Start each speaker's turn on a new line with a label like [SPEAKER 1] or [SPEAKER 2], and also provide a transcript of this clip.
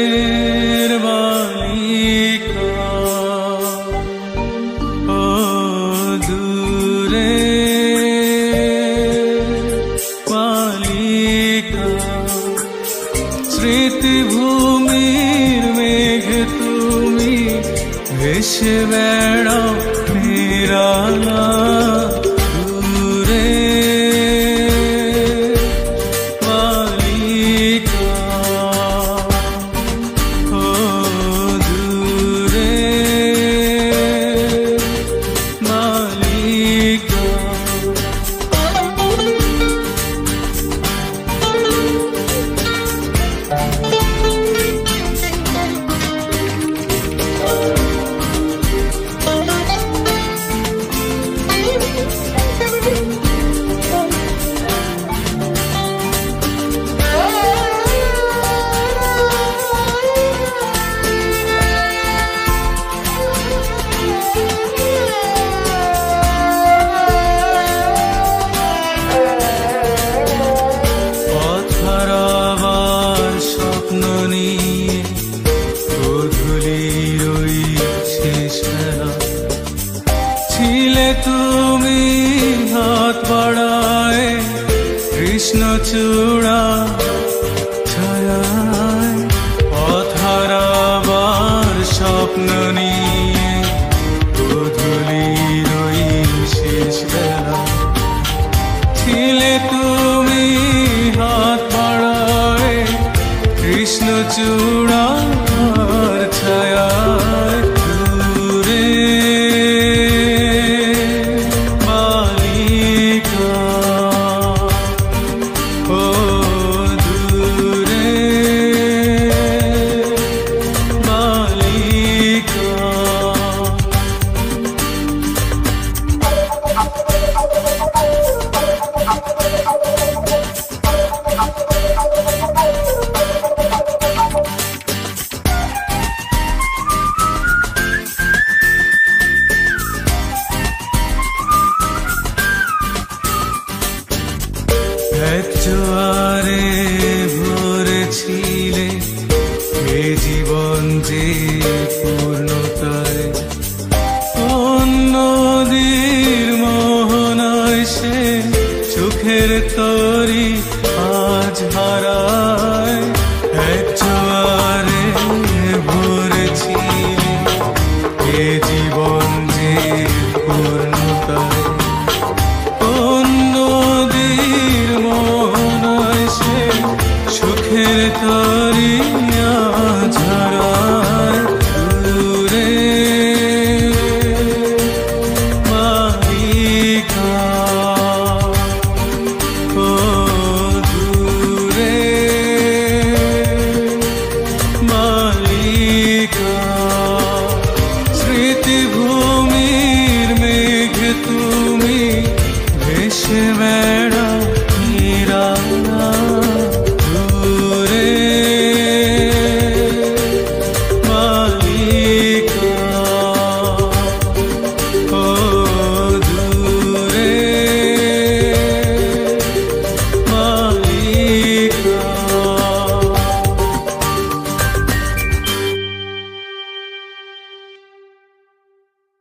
[SPEAKER 1] দূরের বালিকা ও দূরে বালিকা স্মৃতিভূমির মেঘ তুমি ভেসে বেড়াও নিরালা কৃষ্ণ চূড়া ছায়ায় পথরাবার স্বপ্ন নিয়ে গধূলির ওই শেষ ছিলে তুমি হাত বাড়ায়, কৃষ্ণ চূড়ার এক জোয়ারে ভরেছিলে এ জীবন যে পূর্ণতায়। অন্যদের মোহনায় সে চোখের তরি আজ হারায়। এক জোয়ারে এ জীবন যে পূর্ণতায়। মনের তরিয়া ঝরা